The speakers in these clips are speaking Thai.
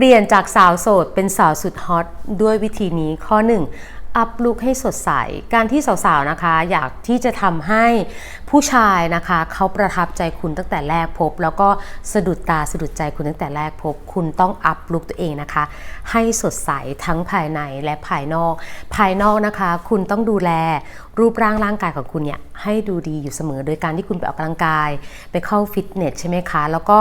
เปลี่ยนจากสาวโสดเป็นสาวสุดฮอตด้วยวิธีนี้ข้อ 1 อัพลุกให้สดใส การที่สาวๆนะคะ อยากที่จะทำให้ผู้ชายนะคะ เขาประทับใจคุณตั้งแต่แรกพบ แล้วก็สะดุดตาสะดุดใจคุณตั้งแต่แรกพบ คุณต้องอัพลุกตัวเองนะคะ ให้สดใสทั้งภายในและภายนอก ภายนอกนะคะ คุณต้องดูแลรูปร่างร่างกายของคุณเนี่ยให้ดูดีอยู่เสมอ โดยการที่คุณไปออกกำลังกาย ไปเข้าฟิตเนสใช่ไหมคะ แล้วก็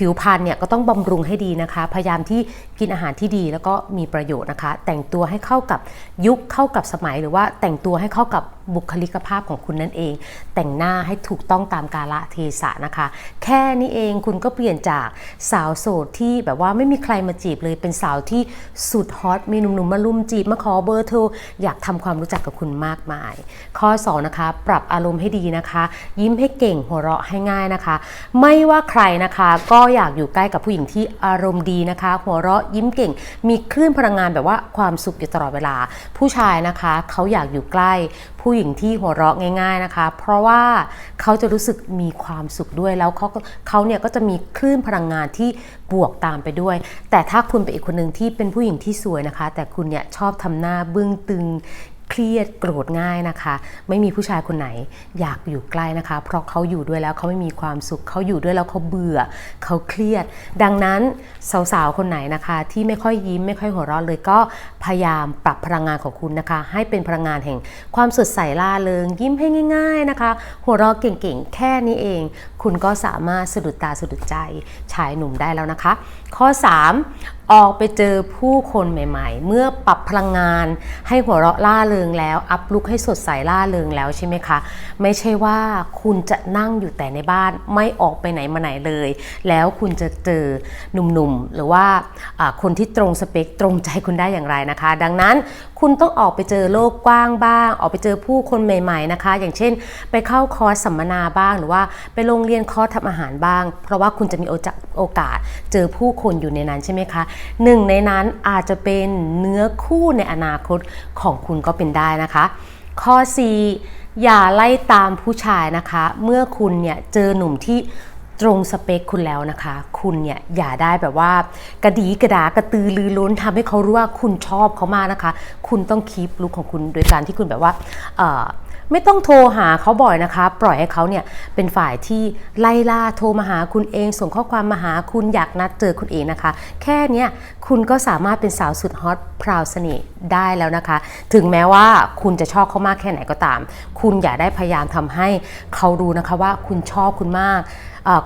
ผิวพรรณเนี่ยก็ต้องบำรุงให้ดีนะคะ พยายามที่กินอาหารที่ดีแล้วก็มีประโยชน์นะคะ แต่งตัวให้เข้ากับยุคเข้ากับสมัยหรือว่าแต่งตัวให้เข้ากับ บุคลิกภาพของคุณนั่นเอง แต่งหน้าให้ถูกต้องตามกาลเทศะนะคะ แค่นี้เองคุณก็เปลี่ยนจากสาวโสดที่แบบว่าไม่มีใครมาจีบเลยเป็นสาวที่สุดฮอตมีหนุ่มๆมาลุมจีบมาขอเบอร์โทรอยากทำความรู้จักกับคุณมากมาย ข้อ2นะคะปรับอารมณ์ให้ดีนะคะ ยิ้มให้เก่งหัวเราะให้ง่ายนะคะ ไม่ว่าใครนะคะก็อยากอยู่ใกล้กับผู้หญิงที่อารมณ์ดีนะคะ หัวเราะยิ้มเก่ง มีคลื่นพลังงานแบบว่าความสุขอยู่ตลอดเวลา ผู้ชายนะคะเขาอยากอยู่ใกล้ผู้หญิงหญิงที่หัวเราะง่าย ๆนะคะ เพราะว่าเขาจะรู้สึกมีความสุขด้วยแล้วเขาเขาเนี่ยก็จะมีคลื่นพลังงานที่บวกตามไปด้วย แต่ถ้าคุณเป็นอีกคนหนึ่งที่เป็นผู้หญิงที่สวยนะคะ แต่คุณเนี่ยชอบทำหน้าบึ้งตึง เครียดโกรธง่ายนะคะ ไม่มีผู้ชายคนไหนอยากอยู่ใกล้นะคะ เพราะเขาอยู่ด้วยแล้วเขาไม่มีความสุขเขาอยู่ด้วยแล้วเขาเบื่อเขาเครียด ดังนั้นสาวๆคนไหนนะคะ ที่ไม่ค่อยยิ้มไม่ค่อยหัวเราะเลยก็พยายามปรับพลังงานของคุณนะคะ ให้เป็นพลังงานแห่งความสดใสล่าเริงยิ้มให้ง่าย ๆนะคะ หัวเราะเก่งๆแค่นี้เองคุณก็สามารถสะดุดตาสะดุดใจชายหนุ่มได้แล้วนะคะ ข้อ 3 ออกไปเจอผู้คนใหม่ ๆ เมื่อปรับพลังงาน ให้หัวเราะล่าเริงแล้ว อัพลุกให้สดใสล่าเริงแล้วใช่ไหมคะ ไม่ใช่ว่าคุณจะนั่งอยู่แต่ในบ้านไม่ออกไปไหนมาไหนเลย แล้วคุณจะเจอหนุ่มๆ หรือว่าคนที่ตรงสเปคตรงใจคุณได้อย่างไรนะคะ ดังนั้นคุณต้องออกไปเจอโลกกว้างบ้าง ออกไปเจอผู้คนใหม่ ๆนะคะ อย่างเช่น ไปเข้าคอร์สสัมมนาบ้างหรือว่าไปโรงเรียนคอร์สทำอาหารบ้าง เพราะว่าคุณจะมีโอกาสเจอผู้คนอยู่ในนั้นใช่ไหมคะหนึ่งในนั้นอาจจะเป็นเนื้อคู่ในอนาคตของคุณก็เป็นได้นะคะ ข้อ 4 อย่าไล่ตามผู้ชายนะคะ เมื่อคุณเนี่ยเจอหนุ่มที่ตรงสเปคคุณแล้วนะคะ คุณเนี่ยอย่าได้แบบว่า กระดีกระดากระตือรือร้นทำให้เขารู้ว่าคุณชอบเขามากนะคะ คุณต้องคีปลุกของคุณโดยการที่คุณแบบว่าเอ่อ ไม่ต้องโทรหาเขาบ่อยนะคะ ปล่อยให้เขาเนี่ยเป็นฝ่ายที่ไล่ล่าโทรมาหาคุณเอง ส่งข้อความมาหาคุณอยากนัดเจอคุณเองนะคะ แค่นี้คุณก็สามารถเป็นสาวสุดฮอตพราวเสน่ห์ได้แล้วนะคะ ถึงแม้ว่าคุณจะชอบเขามากแค่ไหนก็ตาม คุณอย่าได้พยายามทำให้เขารู้นะคะว่าคุณชอบคุณมาก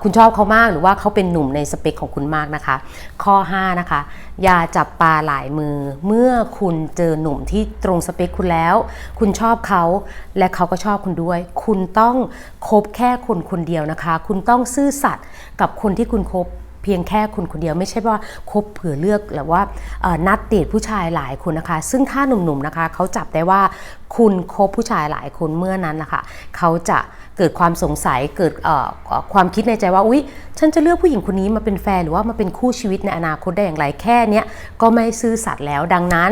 คุณชอบเขามากหรือว่าเขาเป็นหนุ่มในสเปคของคุณมากนะคะ ข้อ 5 นะคะ อย่าจับปลาหลายมือ เมื่อคุณเจอหนุ่มที่ตรงสเปคคุณแล้ว คุณชอบเขาและเขาก็ชอบคุณด้วย คุณต้องคบแค่คนคนเดียวนะคะ คุณต้องซื่อสัตย์กับคนที่คุณคบ เพียงแค่คุณคนเดียวไม่ใช่ว่าคบเผื่อเลือกหรือว่านัดเดทผู้ชายหลายคนนะคะ ซึ่งถ้าหนุ่มๆนะคะเขาจับได้ว่าคุณคบผู้ชายหลายคนเมื่อนั้นนะคะเขาจะเกิดความสงสัยเกิดความคิดในใจว่าอุ๊ย ฉันจะเลือกผู้หญิงคนนี้มาเป็นแฟนหรือว่ามาเป็นคู่ชีวิตในอนาคตได้อย่างไรแค่เนี้ยก็ไม่ซื่อสัตย์แล้วดังนั้น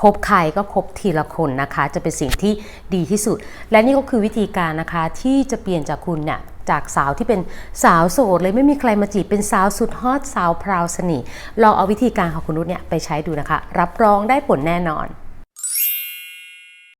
คบใครก็คบทีละคนนะคะ จะเป็นสิ่งที่ดีที่สุด และนี่ก็คือวิธีการนะคะที่จะเปลี่ยนจากคุณเนี่ย จากสาวที่เป็นสาวโสดเลยไม่มีใครมาจีบเป็นสาวสุดฮอตสาวพราวสนิทลองเอาวิธีการของคุณนุชเนี่ยไปใช้ดูนะคะ รับรองได้ผลแน่นอน